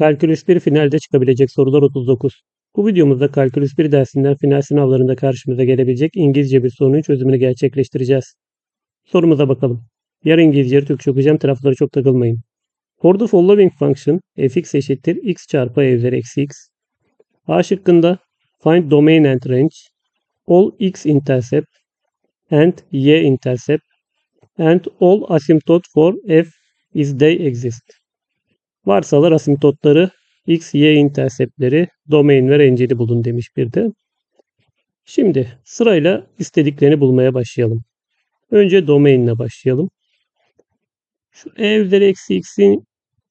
Kalkülüs 1 finalde çıkabilecek sorular 39. Bu videomuzda Kalkülüs 1 dersinden final sınavlarında karşımıza gelebilecek İngilizce bir sorunun çözümünü gerçekleştireceğiz. Sorumuza bakalım. Yarın İngilizceyi Türkçe okuyacağım. Taraflara çok takılmayın. For the following function fx eşittir x çarpı e üzeri eksi x. A şıkkında find domain and range all x intercept and y intercept and all asymptote for f is they exist. Varsalar asimptotları x, y interseptleri, domain ve range'ini bulun demiş bir de. Şimdi sırayla istediklerini bulmaya başlayalım. Önce domain ile başlayalım. Şu e üzeri eksi x'in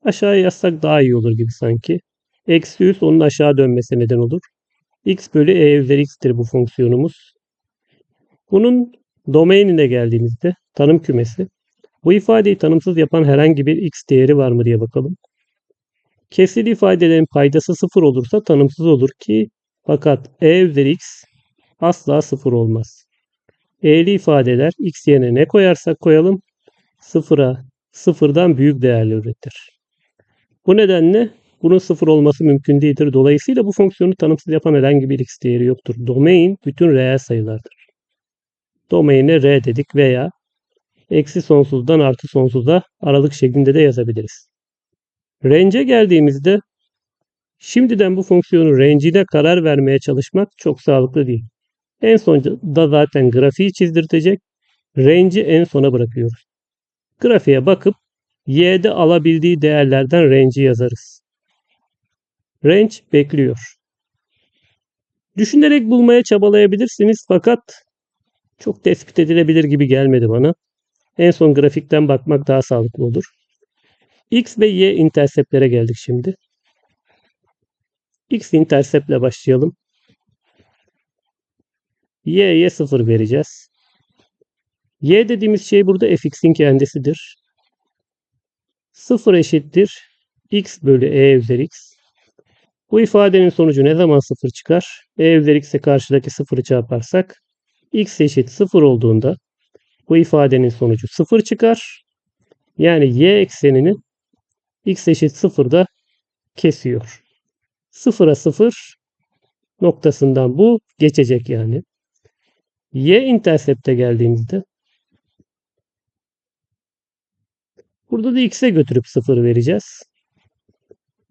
aşağıya yazsak daha iyi olur gibi sanki. Eksi üst onun aşağı dönmesi neden olur. x bölü e üzeri x'tir bu fonksiyonumuz. Bunun domainine geldiğimizde tanım kümesi. Bu ifadeyi tanımsız yapan herhangi bir x değeri var mı diye bakalım. Kesirli ifadelerin paydası sıfır olursa tanımsız olur ki fakat e üzeri x asla sıfır olmaz. E'li ifadeler x yerine ne koyarsak koyalım sıfıra sıfırdan büyük değerli üretir. Bu nedenle bunun sıfır olması mümkün değildir. Dolayısıyla bu fonksiyonu tanımsız yapan herhangi bir x değeri yoktur. Domain bütün reel sayılardır. Domain'e r dedik veya eksi sonsuzdan artı sonsuza aralık şeklinde de yazabiliriz. Range'e geldiğimizde şimdiden bu fonksiyonun range'ine karar vermeye çalışmak çok sağlıklı değil. En sonunda zaten grafiği çizdirtecek. Range'i en sona bırakıyoruz. Grafiğe bakıp y'de alabildiği değerlerden range'i yazarız. Range bekliyor. Düşünerek bulmaya çabalayabilirsiniz fakat çok tespit edilebilir gibi gelmedi bana. En son grafikten bakmak daha sağlıklı olur. X ve Y interseptlere geldik şimdi. X interseple başlayalım. Y'ye 0 vereceğiz. Y dediğimiz şey burada fx'in kendisidir. 0 eşittir x bölü e üzeri x. Bu ifadenin sonucu ne zaman 0 çıkar? e üzeri x'e karşıdaki 0'ı çarparsak x eşit 0 olduğunda bu ifadenin sonucu 0 çıkar. Yani y eksenini x eşit 0'da kesiyor. 0'a 0 noktasından bu geçecek yani. Y intersepte geldiğimizde burada da x'e götürüp 0 vereceğiz.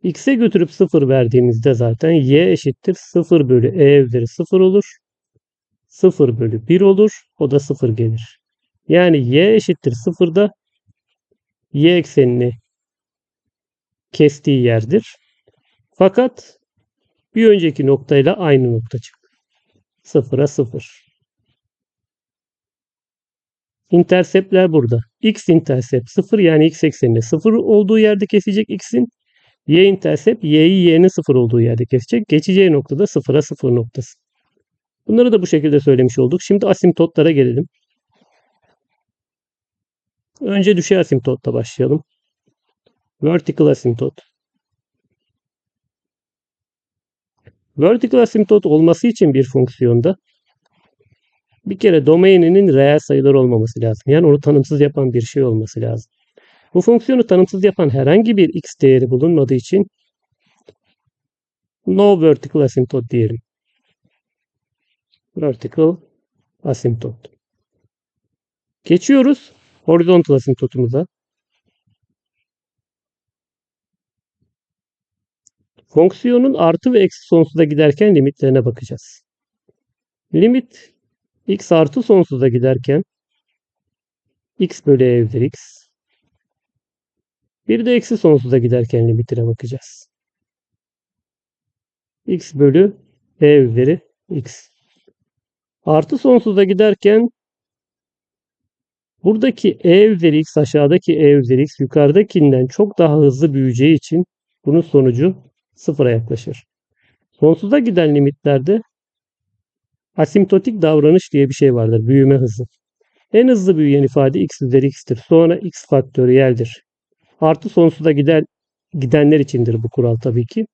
x'e götürüp 0 verdiğimizde zaten y eşittir 0 bölü e üzeri 0 olur. 0 bölü 1 olur. O da 0 gelir. Yani y eşittir 0'da y eksenini kestiği yerdir. Fakat bir önceki noktayla aynı nokta çıktı. 0'a 0. Interseptler burada. X intersept 0 yani x eksenine 0 olduğu yerde kesecek x'in. Y intersept y'yi y'nin 0 olduğu yerde kesecek. Geçeceği noktada 0'a 0 noktası. Bunları da bu şekilde söylemiş olduk. Şimdi asimptotlara gelelim. Önce düşey asimptotla başlayalım. Vertical asymptot. Vertical asymptot olması için bir fonksiyonda bir kere domaininin reel sayılar olmaması lazım. Yani onu tanımsız yapan bir şey olması lazım. Bu fonksiyonu tanımsız yapan herhangi bir x değeri bulunmadığı için no vertical asymptot diyelim. Vertical asymptot. Geçiyoruz horizontal asymptotumuza. Fonksiyonun artı ve eksi sonsuza giderken limitlerine bakacağız. Limit x artı sonsuza giderken x bölü e üzeri x. Bir de eksi sonsuza giderken limitine bakacağız. x bölü e üzeri x. Artı sonsuza giderken buradaki e üzeri x aşağıdaki e üzeri x yukarıdakinden çok daha hızlı büyüyeceği için bunun sonucu sıfıra yaklaşır. Sonsuza giden limitlerde asimptotik davranış diye bir şey vardır. Büyüme hızı. En hızlı büyüyen ifade x üzeri x'tir. Sonra x faktöriyeldir. Artı sonsuza gider, gidenler içindir bu kural tabii ki.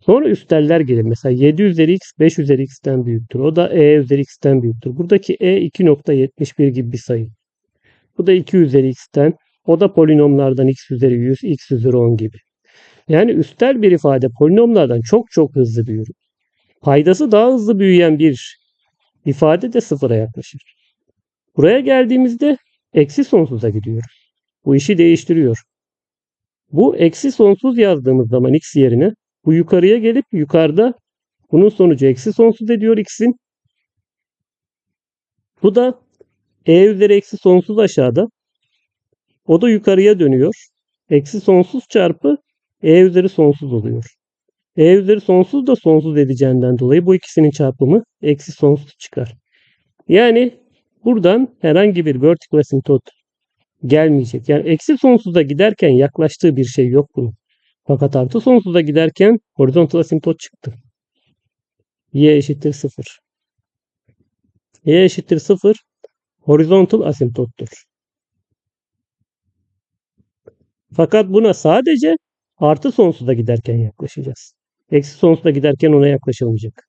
Sonra üsteller gelir. Mesela 7 üzeri x 5 üzeri x'ten büyüktür. O da e üzeri x'ten büyüktür. Buradaki e 2.71 gibi bir sayı. Bu da 2 üzeri x'ten. O da polinomlardan x üzeri 100, x üzeri 10 gibi. Yani üstel bir ifade polinomlardan çok çok hızlı büyür. Paydası daha hızlı büyüyen bir ifade de sıfıra yaklaşır. Buraya geldiğimizde eksi sonsuza gidiyoruz. Bu işi değiştiriyor. Bu eksi sonsuz yazdığımız zaman x yerine bu yukarıya gelip yukarıda bunun sonucu eksi sonsuz ediyor x'in. Bu da e üzeri eksi sonsuz aşağıda. O da yukarıya dönüyor. Eksi sonsuz çarpı e üzeri sonsuz oluyor. E üzeri sonsuz da sonsuz edeceğinden dolayı bu ikisinin çarpımı eksi sonsuz çıkar. Yani buradan herhangi bir vertical asymptot gelmeyecek. Yani eksi sonsuza giderken yaklaştığı bir şey yok bunun. Fakat artı sonsuza giderken horizontal asymptot çıktı. Y eşittir 0. Y eşittir 0 horizontal asimptottur. Fakat buna sadece artı sonsuza giderken yaklaşacağız. Eksi sonsuza giderken ona yaklaşılmayacak.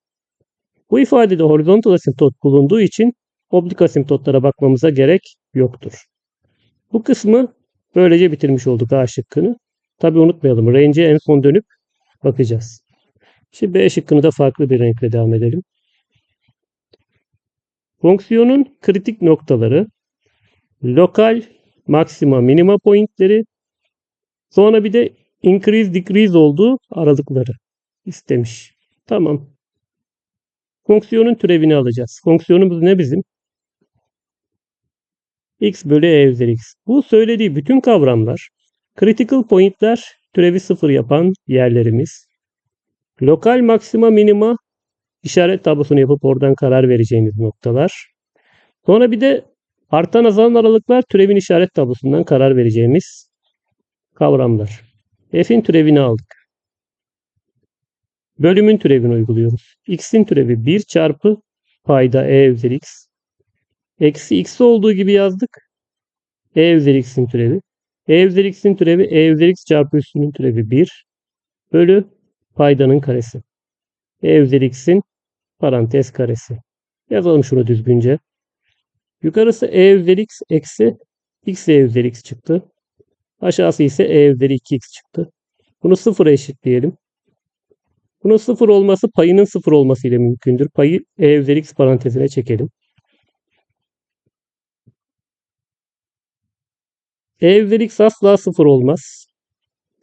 Bu ifadede horizontal asimptot bulunduğu için oblik asimptotlara bakmamıza gerek yoktur. Bu kısmı böylece bitirmiş olduk A şıkkını. Tabi unutmayalım range'e en son dönüp bakacağız. Şimdi B şıkkını da farklı bir renkle devam edelim. Fonksiyonun kritik noktaları, lokal maxima minima pointleri, sonra bir de increase decrease olduğu aralıkları istemiş. Tamam. Fonksiyonun türevini alacağız. Fonksiyonumuz ne bizim? x bölü e üzeri x. Bu söylediği bütün kavramlar critical pointler türevi sıfır yapan yerlerimiz. Lokal maksima minima işaret tablosunu yapıp oradan karar vereceğimiz noktalar. Sonra bir de artan azalan aralıklar türevin işaret tablosundan karar vereceğimiz kavramlar. F'in türevini aldık. Bölümün türevini uyguluyoruz. X'in türevi 1 çarpı payda e üzeri x. Eksi x'i olduğu gibi yazdık. e üzeri x'in türevi. e üzeri x'in türevi e üzeri x çarpı üstünün türevi 1 bölü paydanın karesi. e üzeri x'in parantez karesi. Yazalım şunu düzgünce. Yukarısı e üzeri x eksi x e üzeri x çıktı. Aşağısı ise e üzeri 2x çıktı. Bunu sıfıra eşitleyelim. Bunun sıfır olması payının sıfır olması ile mümkündür. Payı e üzeri x parantezine çekelim. E üzeri x asla sıfır olmaz.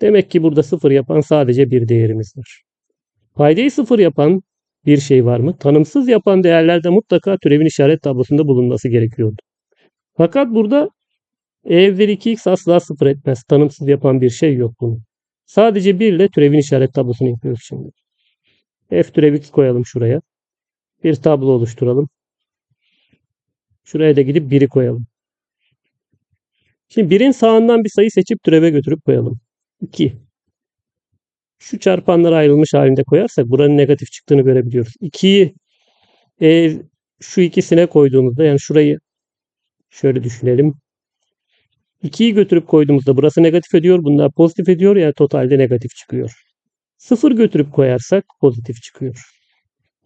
Demek ki burada sıfır yapan sadece bir değerimiz var. Paydayı sıfır yapan bir şey var mı? Tanımsız yapan değerlerde mutlaka türevin işaret tablosunda bulunması gerekiyordu. Fakat burada e üzeri 2x asla sıfır etmez. Tanımsız yapan bir şey yok bunun. Sadece 1 ile türevin işaret tablosunu yapıyoruz şimdi. F türev x koyalım şuraya. Bir tablo oluşturalım. Şuraya da gidip 1'i koyalım. Şimdi birin sağından bir sayı seçip türeve götürüp koyalım. 2. Şu çarpanlara ayrılmış halinde koyarsak buranın negatif çıktığını görebiliyoruz. 2'yi e, şu ikisine koyduğumuzda yani şurayı şöyle düşünelim. 2'yi götürüp koyduğumuzda burası negatif ediyor. Bunlar pozitif ediyor. Yani totalde negatif çıkıyor. 0 götürüp koyarsak pozitif çıkıyor.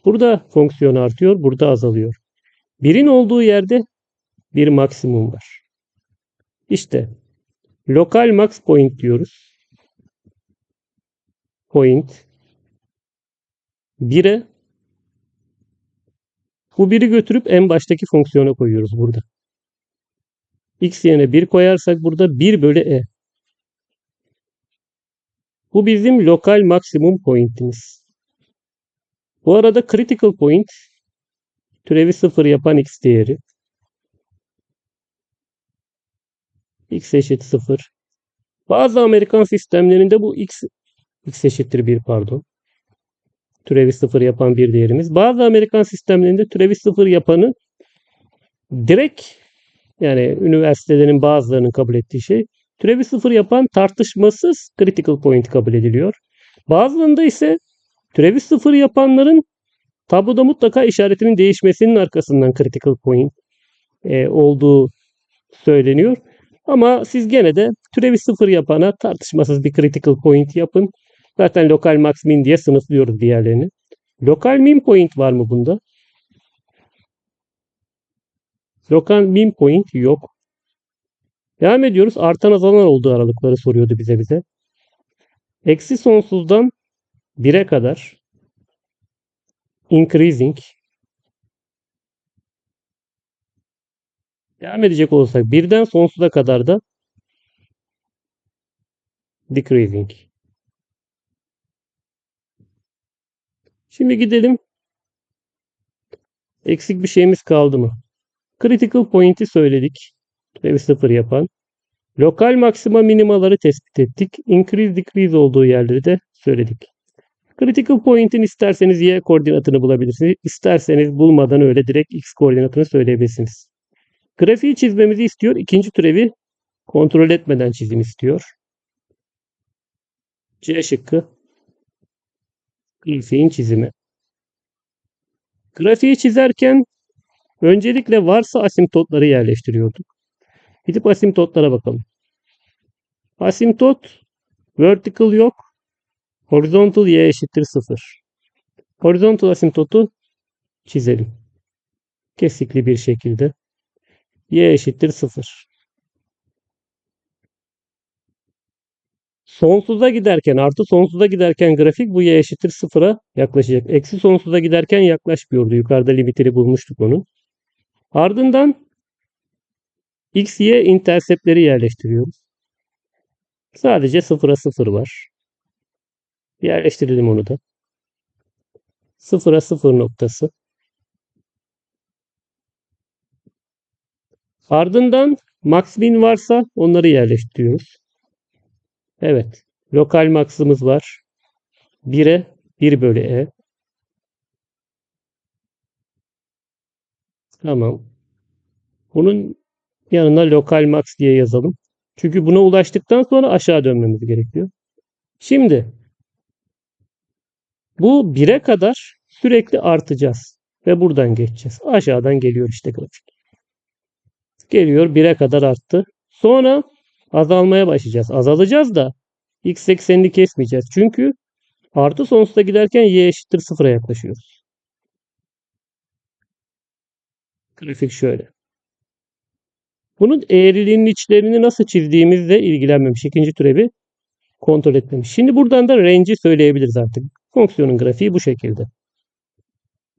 Burada fonksiyon artıyor. Burada azalıyor. Birin olduğu yerde bir maksimum var. İşte lokal max point diyoruz. Point 1'e bu biri götürüp en baştaki fonksiyona koyuyoruz burada. X yerine 1 koyarsak burada 1 bölü E. Bu bizim lokal maksimum pointimiz. Bu arada critical point türevi 0 yapan x değeri. x eşit 0. Bazı Amerikan sistemlerinde bu x x eşittir 1 pardon. Türevi 0 yapan bir değerimiz. Bazı Amerikan sistemlerinde türevi 0 yapanı direkt yani üniversitelerin bazılarının kabul ettiği şey türevi 0 yapan tartışmasız critical point kabul ediliyor. Bazılarında ise türevi 0 yapanların tabloda mutlaka işaretinin değişmesinin arkasından critical point e, olduğu söyleniyor. Ama siz gene de türevi sıfır yapana tartışmasız bir critical point yapın. Zaten lokal max min diye sınıflıyoruz diğerlerini. Lokal min point var mı bunda? Lokal min point yok. Devam ediyoruz. Artan azalan olduğu aralıkları soruyordu bize bize. Eksi sonsuzdan 1'e kadar increasing devam edecek olursak birden sonsuza kadar da decreasing. Şimdi gidelim. Eksik bir şeyimiz kaldı mı? Critical point'i söyledik. Türevi sıfır yapan. Lokal maksima minimaları tespit ettik. Increase decrease olduğu yerleri de söyledik. Critical point'in isterseniz y koordinatını bulabilirsiniz. İsterseniz bulmadan öyle direkt x koordinatını söyleyebilirsiniz. Grafiği çizmemizi istiyor. İkinci türevi kontrol etmeden çizim istiyor. C şıkkı grafiğin çizimi. Grafiği çizerken öncelikle varsa asimptotları yerleştiriyorduk. Gidip asimptotlara bakalım. Asimptot vertical yok. Horizontal y eşittir 0. Horizontal asimptotu çizelim. Kesikli bir şekilde. y eşittir 0. Sonsuza giderken artı sonsuza giderken grafik bu y eşittir 0'a yaklaşacak. Eksi sonsuza giderken yaklaşmıyordu. Yukarıda limitini bulmuştuk onun. Ardından x, y interseptleri yerleştiriyoruz. Sadece 0'a 0 var. Yerleştirelim onu da. 0'a 0 noktası. Ardından max min varsa onları yerleştiriyoruz. Evet. Lokal max'ımız var. 1'e 1 bölü e. Tamam. Bunun yanına lokal max diye yazalım. Çünkü buna ulaştıktan sonra aşağı dönmemiz gerekiyor. Şimdi bu 1'e kadar sürekli artacağız. Ve buradan geçeceğiz. Aşağıdan geliyor işte grafik. Geliyor 1'e kadar arttı. Sonra azalmaya başlayacağız. Azalacağız da x eksenini kesmeyeceğiz. Çünkü artı sonsuza giderken y eşittir sıfıra yaklaşıyoruz. Grafik şöyle. Bunun eğriliğinin içlerini nasıl çizdiğimizle ilgilenmemiş. İkinci türevi kontrol etmemiş. Şimdi buradan da range'i söyleyebiliriz artık. Fonksiyonun grafiği bu şekilde.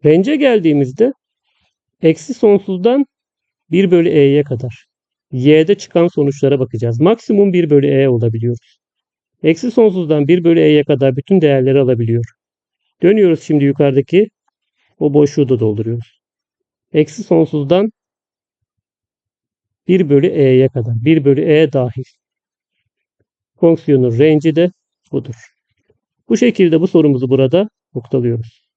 Range'e geldiğimizde eksi sonsuzdan 1 bölü e'ye kadar y'de çıkan sonuçlara bakacağız. Maksimum 1 bölü e olabiliyoruz. Eksi sonsuzdan 1 bölü e'ye kadar bütün değerleri alabiliyor. Dönüyoruz şimdi yukarıdaki o boşluğu da dolduruyoruz. Eksi sonsuzdan 1 bölü e'ye kadar. 1 bölü e dahil. Fonksiyonun range'i de budur. Bu şekilde bu sorumuzu burada noktalıyoruz.